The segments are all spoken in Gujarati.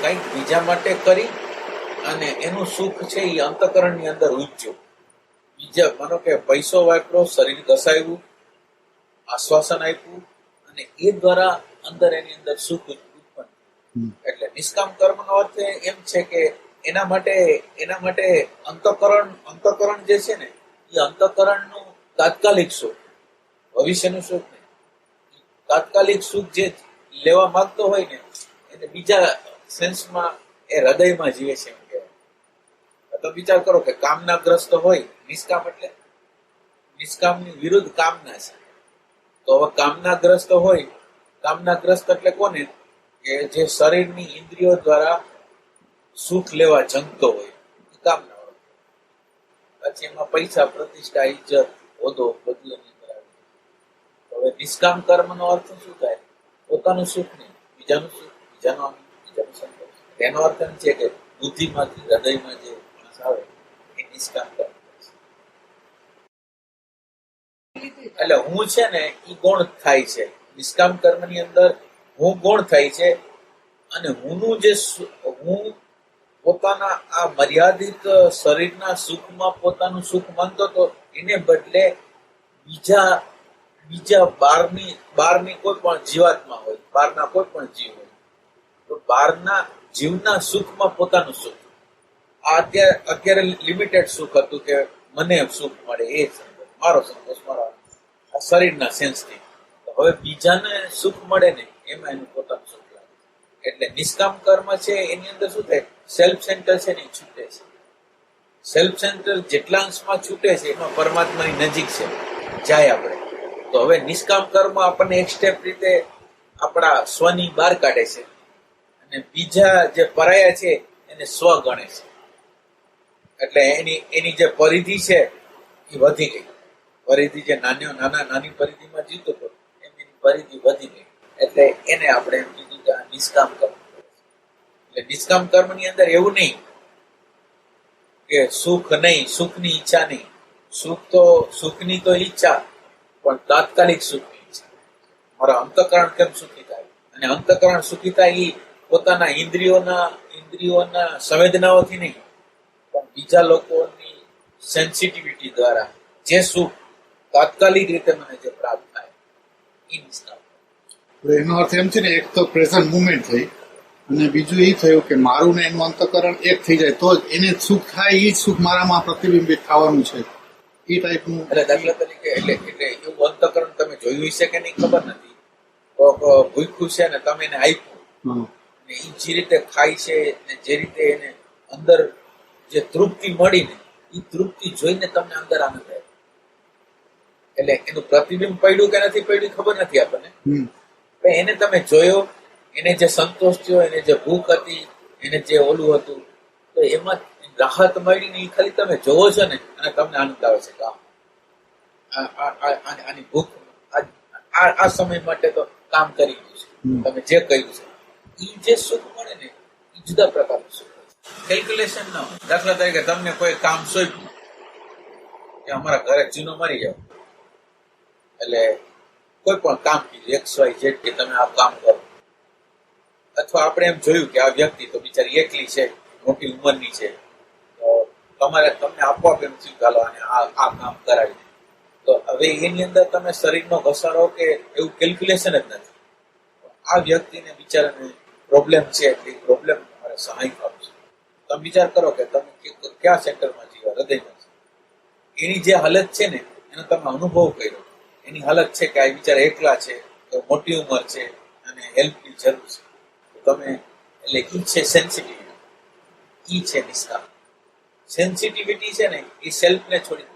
કંઈક બીજા માટે કરી અને એનું સુખ છે એ અંતકરણની અંદર ઉચ્ચ્યું બીજા માનો કે પૈસો વાપરો શરીર ઘસાયું આશ્વાસન આપ્યું અને એ દ્વારા અંદર એની અંદર સુખ ઉત્પન્ન એટલે નિષ્કામ કર્મનો અર્થ એમ છે કે એના માટે એના માટે અંતકરણ અંતકરણ જે છે ને એ અંતકરણનું તાત્કાલિક સુખ. ભવિષ્યનું સુખ નહીં. તાત્કાલિક સુખ જે લેવા માંગતો હોય ને એને બીજા સેન્સમાં એ હૃદયમાં જીવે છે એમ કહેવાય. તો વિચાર કરો કે કામનાગ્રસ્ત હોય, નિષ્કામ એટલે નિષ્કામની વિરુદ્ધ કામના છે. તો હવે કામનાગ્રસ્ત હોય, કામનાગ્રસ્ત એટલે કોને? કે જે શરીરની ઇન્દ્રિયો દ્વારા સુખ લેવા જંગતો હોય કામના પછી એમાં પૈસા, પ્રતિષ્ઠા ઇજ્જત હોદો બધું હવે નિષ્કામ કર્મનો અર્થ શું થાય? પોતાનું સુખ નહીં, બીજાનું સુખ, બીજાનો એનો અર્થ એમ છે કે બુદ્ધિમાંથી હૃદયમાં જે માણસ આવે, એ નિષ્કામ એટલે હું છે ને એ ગુણ થાય છે. નિષ્કામ કર્મની અંદર હું ગુણ થાય છે અને હુંનું જે હું પોતાના આ મર્યાદિત શરીરના સુખમાં પોતાનું સુખ માનતો હતો, એને બદલે બીજા બીજા બારની બારની કોઈ પણ જીવાત્મા હોય, બારના કોઈ પણ જીવ હોય તો બહારના જીવના સુખમાં પોતાનું સુખ. આ અત્યારે અત્યારે લિમિટેડ સુખ હતું કે મને સુખ મળે, એ સંતોષ, મારો સંતોષ, મારો આ શરીરના સેન્સથી હવે બીજાને સુખ મળે ને, એમાં એનું પોતાનું સુખ લાગે. એટલે નિષ્કામ કર્મ છે, એની અંદર શું થાય? સેલ્ફ સેન્ટર છે ને છૂટે છે. સેલ્ફ સેન્ટર જેટલા અંશમાં છૂટે છે, એમાં પરમાત્માની નજીક છે. જાય આપણે. તો હવે નિષ્કામ કર્મ આપણને એક સ્ટેપ રીતે આપણા સ્વની બહાર કાઢે છે. અને બીજા જે પરાયા છે, એને સ્વ ગણે છે. એટલે એની એની જે પરિધિ છે, એ વધી ગઈ. પરિધિ જે નાની નાના, નાની પરિધિમાં જીવતો હતો, એમની પરિધિ વધી ગઈ. એટલે એને આપણે એમ કીધું કે નિષ્કામ કર્મ એટલે નિષ્કામ કર્મની અંદર એવું નહીં કે સુખ નહીં, સુખની ઈચ્છા નહીં. સુખ તો, સુખની તો ઈચ્છા, પણ તાત્કાલિક સુખની ઈચ્છા. મારા અંતકરણ કેમ સુખી થાય? અને અંતકરણ સુખી થાય એ પોતાના ઇન્દ્રિયોના ઇન્દ્રિયોના સંવેદનાઓથી નહીં પણ બીજા લોકોની સેન્સિટિવિટી દ્વારા જે સુખ તાત્કાલિક રીતે મને જે પ્રાપ્ત થાય એ નિષ્ઠા એનો અર્થ એમ છે ને એક તો પ્રેઝન્ટ મુમેન્ટ થઈ અને બીજું એ થયું કે મારું ને એનું અંતકરણ એક થઈ જાય તો જ એને સુખ થાય એ જ સુખ મારામાં પ્રતિબિંબિત થવાનું છે. એ ટાઈપનું એટલે દાખલા તરીકે એટલે એટલે એવું અંતકરણ તમે જોયું હશે કે નહીં ખબર નથી? ભૂખ્યું છે ને તમે એને આપ્યું. ને એ જે રીતે ખાય છે ને જે રીતે એને અંદર જે તૃપ્તિ મળી ને એ તૃપ્તિ જોઈને તમને અંદર આનંદ આવે. એટલે એનું પ્રતિબિંબ પડ્યું કે નથી પડ્યું ખબર નથી આપણને. પણ એને તમે જોયો એને જે સંતોષ થયો એને જે ભૂખ હતી એને જે ઓલું હતું તો એમાં રાહત મળી ને એ ખાલી તમે જોવો છો ને અને તમને આનંદ આવે છે. કે આ- આ- આ- આ- આની ભૂખ આ આ- આ સમય માટે તો કામ કરી ગયું છે. તમે જે કહ્યું છે. જે સુખ મળે ને એ જુદા પ્રકારનું સુખ કેલ્ક્યુલેશન ના હોય. દાખલા તરીકે તમને કોઈ કામ સોંપ્યું કે અમારા ઘરે ચીનો મરી જાવ એટલે કોઈ પણ કામ કીધું એક્સ વાય ઝેડ કે તમે આ કામ કરો. અથવા આપણે એમ જોયું કે આ વ્યક્તિ તો બિચારી એકલી છે, મોટી ઉંમરની છે, તો તમારે તમને આપોઆપ એમ થયું ચાલો અને આ આ કામ કરાવી. તો હવે એની અંદર તમે શરીરનો ઘસારો કે એવું કેલ્ક્યુલેશન જ નથી. આ વ્યક્તિને બિચારાને પ્રોબ્લેમ છે, એ પ્રોબ્લેમ તમારે સહાય આપશે તમે વિચાર કરો કે તમે કયા સેન્ટરમાં જીવો, હૃદયમાં છે એની જે હાલત છે ને, એનો તમે અનુભવ કર્યો. એની હાલત છે કે આ બિચારા એકલા છે મોટી ઉંમર છે અને હેલ્પની જરૂર છે. તમે, એટલે ઈ છે સેન્સિટિવિટી ઈ છે નિષ્ઠા. સેન્સિટિવિટી છે ને, એ સેલ્ફને છોડી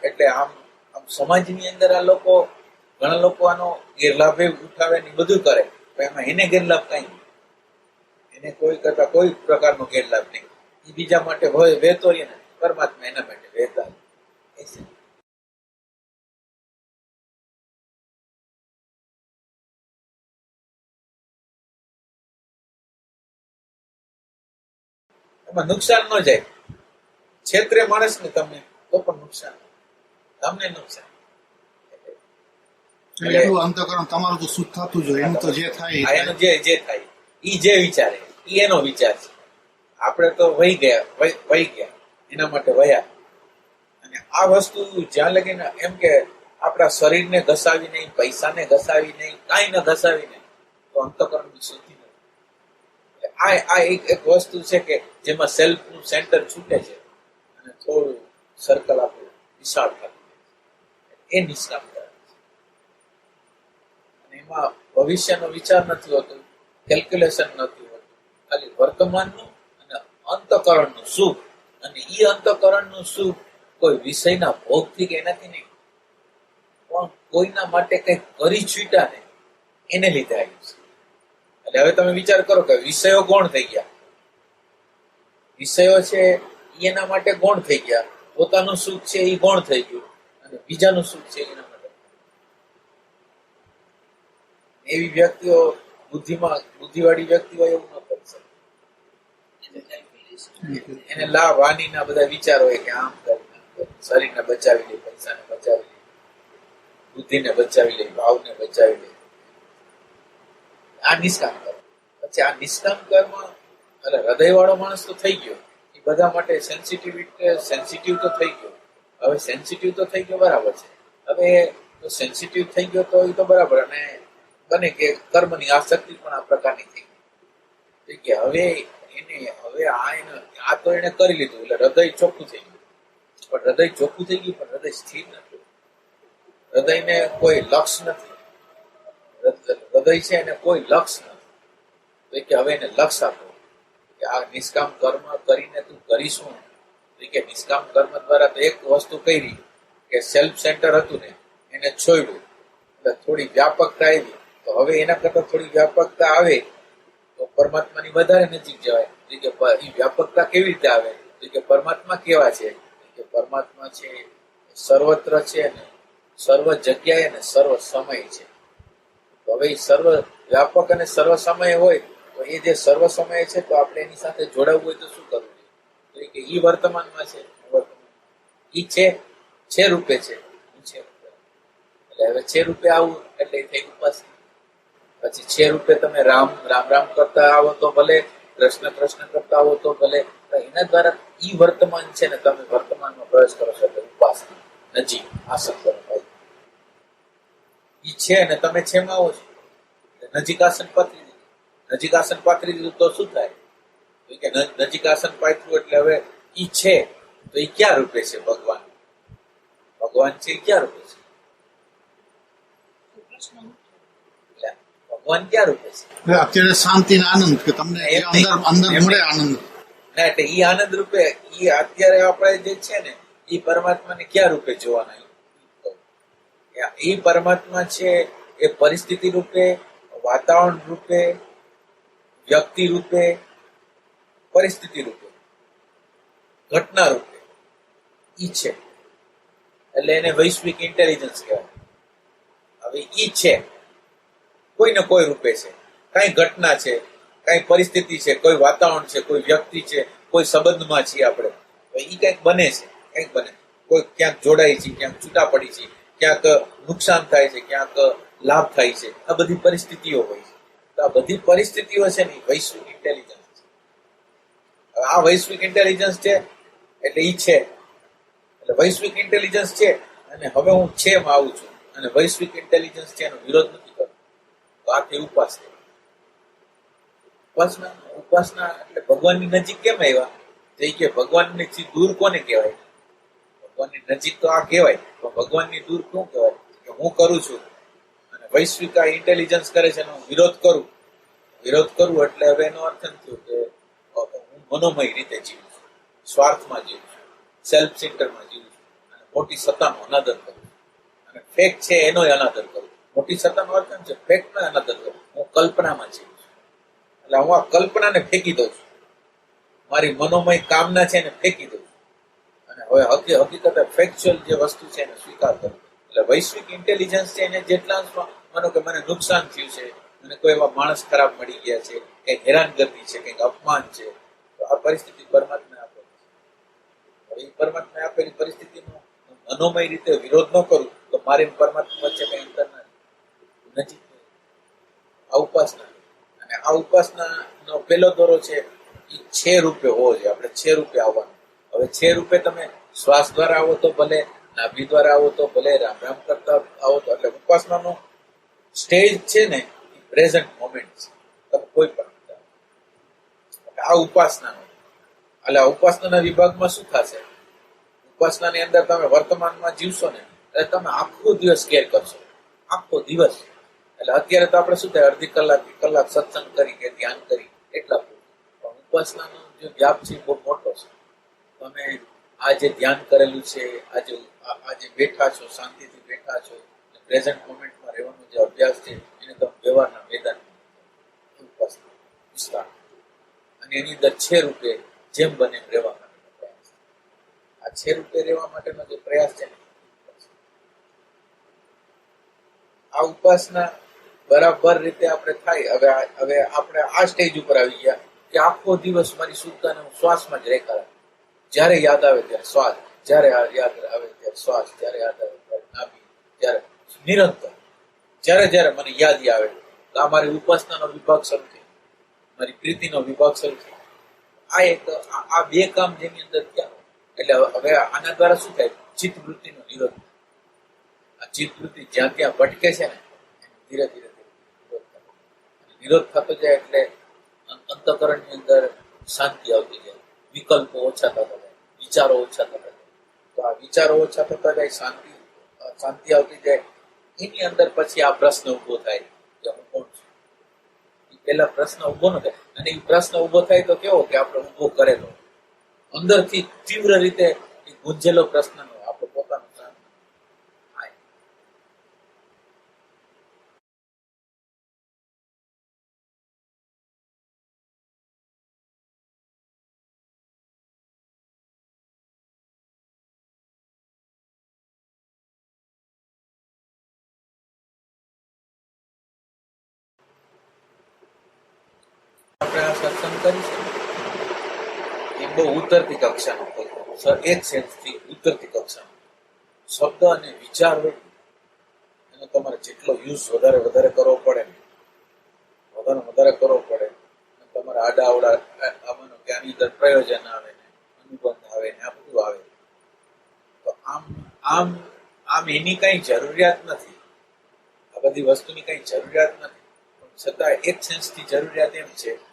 એટલે આમ આમ સમાજની અંદર આ લોકો ઘણા લોકો આનો ગેરલાભે ઉઠાવે ને બધું કરે એમાં એને ગેરલાભ કઈ એને કોઈ કરતા કોઈ પ્રકારનો ગેરલાભ નહીં. એ બીજા માટે હોય, વહેતો ને, પરમાત્મા એના માટે વહેતા. એમાં નુકસાન ન જાય. છેતરે માણસ ને તમને તો પણ નુકસાન. તમને નુકસાન. એટલે અંતકરણ તમારું તો શુદ્ધ થતું જ એનું તો જે થાય એ આ જે જે થાય ઈ જે વિચારે ઈ એનો વિચાર છે. આપણે તો વહી ગયા વહી ગયા એના માટે વયા. અને આ વસ્તુ જ્યાં લગીને એમ કે આપણા શરીરને ઘસાવી નહીં પૈસાને ઘસાવી નહીં કાંઈ ન ઘસાવી નહીં તો અંતકરણની શુદ્ધિ નથી. આ આ એક એક વસ્તુ છે કે જેમાં સેલ્ફનું સેન્ટર છૂટે છે. અને થોડું સર્કલ આપણું વિશાળ થાય એ અને એમાં ભવિષ્યનો વિચાર નથી હોતો કેલ્ક્યુલેશન નથી હોતું. ખાલી વર્તમાનનું અને અંતકરણનું સુખ. અને એ અંતકરણનું સુખ કોઈ વિષયના ભોગથી કે એનાથી નહીં, પણ કોઈના માટે કંઈક કરી છૂટા ને, એને લીધે આવ્યું છે. એટલે હવે તમે વિચાર કરો કે વિષયો ગૌણ થઈ ગયા. વિષયો છે એના માટે ગૌણ થઈ ગયા. પોતાનું સુખ છે એ ગૌણ થઈ ગયું. અને બીજાનું સુખ છે, એના માટે એવી વ્યક્તિઓ બુદ્ધિમાં, બુદ્ધિવાળી વ્યક્તિઓ એવું ન કરી શકે. એને લાભ હાનિના બધા વિચારો હોય કે આમ કરી શરીરને બચાવી લે, પૈસાને બચાવી લે, બુદ્ધિને બચાવી લે, ભાવને બચાવી લે. આ નિષ્કામ કર્મ. પછી આ નિષ્કામ કર્મ, એટલે હૃદય વાળો માણસ તો થઈ ગયો. એ બધા માટે સેન્સિટિવિટી સેન્સિટિવ તો થઈ ગયો. હવે સેન્સિટિવ તો થઈ ગયો બરાબર છે. હવે સેન્સિટિવ થઈ ગયો તો એ તો બરાબર. અને બને કે કર્મની આસક્તિ પણ આ પ્રકારની થઈ કે હવે એને, હવે આ એને, આ તો એને કરી લીધું, એટલે હૃદય ચોખ્ખું થઈ ગયું. પણ હૃદય ચોખ્ખું થઈ ગયું, પણ હૃદય સ્થિર નથી. હૃદયને કોઈ લક્ષ નથી. હૃદય છે એને કોઈ લક્ષ નથી. કે હવે એને લક્ષ આપો. કે આ નિષ્કામ કર્મ કરીને તું કરીશું કે નિષ્કામ કર્મ દ્વારા તો એક વસ્તુ કરી કે સેલ્ફ સેન્ટર હતું ને, એને છોડ્યું. એટલે થોડી વ્યાપકતા આવી. તો હવે એના કરતા થોડી વ્યાપકતા આવે, તો પરમાત્માની વધારે નજીક જવાય. કે એ વ્યાપકતા કેવી રીતે આવે? તો કે પરમાત્મા કેવા છે? કે પરમાત્મા છે, સર્વત્ર છે અને સર્વ જગ્યાએ અને સર્વ સમય છે. તો હવે સર્વ વ્યાપક અને સર્વ સમય હોય, તો એ જે સર્વ સમય છે, તો આપણે એની સાથે જોડાવવું હોય તો શું કરવું જોઈએ? કે ઈ વર્તમાનમાં છે ઈ છે છે રૂપે છે છે એટલે હવે છે રૂપે આવું, એટલે થઈ ઉપાસના પછી છે રૂપે તમે રામ રામ રામ કરતા આવો તો ભલે, કૃષ્ણ કૃષ્ણ કરતા આવો તો ભલે એના દ્વારા ઈ વર્તમાન છે ને તમે વર્તમાનમાં પ્રવેશ કરો છો એટલે ઉપાસના નજીક આસન કરો ઈ છે ને તમે છે માં આવો છો? નજીક આસન પાથરી દીધું. નજીક આસન પાથરી દીધું તો શું થાય? કે નજીક આસન પાથર્યું એટલે હવે ઈ છે. તો ઈ ક્યાં રૂપે છે? ભગવાન. ભગવાન છે ક્યાં રૂપે છે? એટલે ભગવાન ક્યાં રૂપે છે અત્યારે શાંતિ ને આનંદ કે તમને. અંદર અંદર મળે આનંદ ના એટલે ઈ આનંદ રૂપે ઈ અત્યારે આપણે જે છે ને એ પરમાત્માને ક્યાં રૂપે જોવાના એ પરમાત્મા છે એ પરિસ્થિતિ રૂપે વાતાવરણ રૂપે વ્યક્તિ રૂપે પરિસ્થિતિ રૂપે ઘટના રૂપે ઈ છે એટલે એને વૈશ્વિક ઇન્ટેલિજન્સ કહેવાય હવે ઈ છે કોઈ ને કોઈ રૂપે છે. કઈ ઘટના છે, કઈ પરિસ્થિતિ છે, કોઈ વાતાવરણ છે, કોઈ વ્યક્તિ છે, કોઈ સંબંધમાં છીએ આપણે. તો ઈ કંઈક બને છે, કંઈક બને. કોઈ ક્યાંક જોડાય છે, ક્યાંક છૂટા પડી છે, ક્યાંક નુકસાન થાય છે, ક્યાંક લાભ થાય છે. આ બધી પરિસ્થિતિઓ હોય છે. તો આ બધી પરિસ્થિતિઓ છે ને વૈશ્વિક ઇન્ટેલિજન્સ આ વૈશ્વિક ઇન્ટેલિજન્સ છે એટલે એ છે. એટલે વૈશ્વિક ઇન્ટેલિજન્સ છે અને હવે હું છે આવું છું. અને વૈશ્વિક ઇન્ટેલિજન્સ છે એનો વિરોધ નથી. તો આ થઈ ઉપાસના ઉપાસના એટલે ભગવાનની નજીક કેમ આવ્યા? તો કે ભગવાનની દૂર કોને કહેવાય? ભગવાનની નજીક તો આ કહેવાય, પણ ભગવાનની દૂર શું કહેવાય? કે હું કરું છું. અને વૈશ્વિક આ ઇન્ટેલિજન્સ કરે છે, એનો વિરોધ કરું. વિરોધ કરું એટલે હવે એનો અર્થ એમ થયો કે હું મનોમય રીતે જીવું છું. સ્વાર્થમાં જીવું છું. સેલ્ફ સેન્ટરમાં જીવું છું. અને મોટી સત્તાનો અનાદર કરું અને ફેક છે એનો અનાદર કરું મોટી સત્તાનો અર્થ છે ફેંકના અનાદર તત્વ હું કલ્પનામાં જીવું એટલે હું આ કલ્પનાને ફેંકી દઉં છું. મારી મનોમય કામના છે એને ફેંકી દઉં છું. અને હવે હકી હકીકતે ફેક્ચ્યુઅલ જે વસ્તુ છે એને સ્વીકાર કરું. એટલે વૈશ્વિક ઇન્ટેલિજન્સ છે એને જેટલા માનો કે મને નુકસાન થયું છે, મને કોઈ એવા માણસ ખરાબ મળી ગયા છે, કંઈક હેરાનગતિ છે, કંઈક અપમાન છે, તો આ પરિસ્થિતિ પરમાત્મા આપે છે. પરમાત્મા આપેલી પરિસ્થિતિનો મનોમય રીતે વિરોધ ન કરું, તો મારી પરમાત્મા વચ્ચે કઈ અંતર નજીક આ ઉપાસના અને આ ઉપાસનાનો પહેલો દોરો છે એ છે રૂપે હોવો જોઈએ. આપણે છે રૂપે આવવાનું. હવે છે રૂપે તમે શ્વાસ દ્વારા આવો તો ભલે, નાભી દ્વારા આવો તો ભલે, રામ રામ કરતા આવો તો, એટલે ઉપાસનાનો સ્ટેજ છે ને, એ પ્રેઝન્ટ મોમેન્ટ છે. તમે કોઈ પણ આ ઉપાસનાનો એટલે ઉપાસનાના વિભાગમાં શું થશે? ઉપાસનાની અંદર તમે વર્તમાનમાં જીવશો ને, એટલે તમે આખો દિવસ કેર કરશો. આખો દિવસ. એટલે અત્યારે તો આપણે શું થાય, અડધી કલાક કલાક સત્સંગ કરી કે ધ્યાન કરી, એટલા. પણ ઉપાસનાનો જે વ્યાપ છે બહુ મોટો છે. તમે આ જે ધ્યાન કરેલું છે આજે આજે બેઠા છો, શાંતિથી બેઠા છો પ્રેઝન્ટ મોમેન્ટમાં રહેવાનો જે અભ્યાસ છે, એને તમે વ્યવહારના મેદાન ઉપાસના. વિસ્તાર અને એની અંદર છે રૂપે જેમ બને રહેવા માટેનો પ્રયાસ. આ છે રૂપે રહેવા માટેનો જે પ્રયાસ છે આ ઉપાસના બરાબર રીતે આપણે થાય. હવે હવે આપણે આ સ્ટેજ ઉપર આવી ગયા કે આખો દિવસ મારી શુદ્ધતાને હું શ્વાસમાં જ રેખા જ્યારે યાદ આવે ત્યારે શ્વાસ, જ્યારે યાદ આવે ત્યારે શ્વાસ, જ્યારે યાદ આવે ત્યારે નાભી ત્યારે નિરંતર, જ્યારે જ્યારે મને યાદ આવે. તો મારી ઉપાસનાનો વિભાગ શરૂ મારી પ્રીતિનો વિભાગ શરૂ આ એક આ- બે કામ જેની અંદર થયા. એટલે હવે આના દ્વારા શું થાય? ચિત્તવૃત્તિનો નિરોધ. આ ચિત્તવૃત્તિ જ્યાં ત્યાં ભટકે છે ને, ધીરે ધીરે. નિરોધ થતો જાય એટલે અંતકરણની અંદર શાંતિ આવતી જાય. વિકલ્પો ઓછા થતા જાય, વિચારો ઓછા થતા જાય. તો આ વિચારો ઓછા થતા જાય, શાંતિ શાંતિ આવતી જાય. એની અંદર પછી આ પ્રશ્ન ઊભો થાય કે હું કોણ છું? એ પેલા પ્રશ્ન ઊભો ન થાય. અને એ પ્રશ્ન ઊભો થાય તો કેવો કે આપણે ઊભો કરેલો. અંદરથી તીવ્ર રીતે ગુંજેલો પ્રશ્નનો આપણો પોતાનો સામનો થાય આપણે કરી કરીશું એ બહુ ઉતરતી કક્ષાનો. સ- એક સેન્સથી ઉતરતી કક્ષાનો શબ્દ અને વિચાર હોય એનો તમારે જેટલો યુઝ વધારે વધારે કરવો પડે વધારે વધારે કરવો પડે તમારા આડા અવડા આમાંનો કે આની પ્રયોજન આવે ને, અનુબંધ આવે ને, આ બધું આવે. તો આમ આમ આમ એની કઈ જરૂરિયાત નથી. આ બધી વસ્તુની કઈ જરૂરિયાત નથી. પણ છતાં એક સેન્સથી જરૂરિયાત એમ છે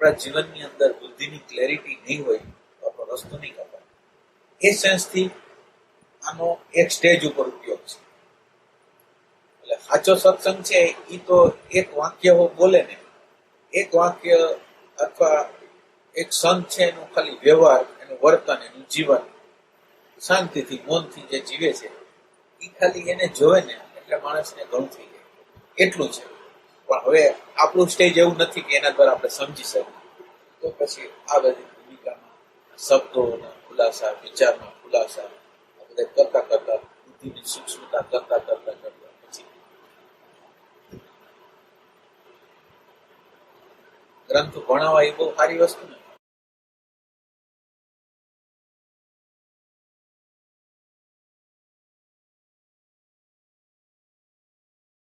આપણા જીવનની અંદર બુદ્ધિની ક્લેરિટી નહીં હોય તો આપણો રસ્તો નહીં કપાય એ સેન્સથી આનો એક સ્ટેજ ઉપર ઉપયોગ છે. એટલે સાચો સત્સંગ છે એ તો એક વાક્ય બોલે ને, એક વાક્ય અથવા એક સંત છે, એનું ખાલી વ્યવહાર, એનું વર્તન, એનું જીવન, શાંતિથી, મૌનથી જે જીવે છે એ ખાલી એને જોવે ને, એટલે માણસને ઘણું થઈ જાય. એટલું છે. પણ હવે આપણું સ્ટેજ એવું નથી કે એના દ્વારા આપણે સમજી શકીએ. તો પછી આ બધી ભૂમિકામાં શબ્દોના ખુલાસા વિચારના ખુલાસા, આ બધા કરતા કરતા, બુદ્ધિની સૂક્ષ્મતા કરતા કરતા કરતા પછી ગ્રંથ ભણાવવા એ બહુ સારી વસ્તુ નથી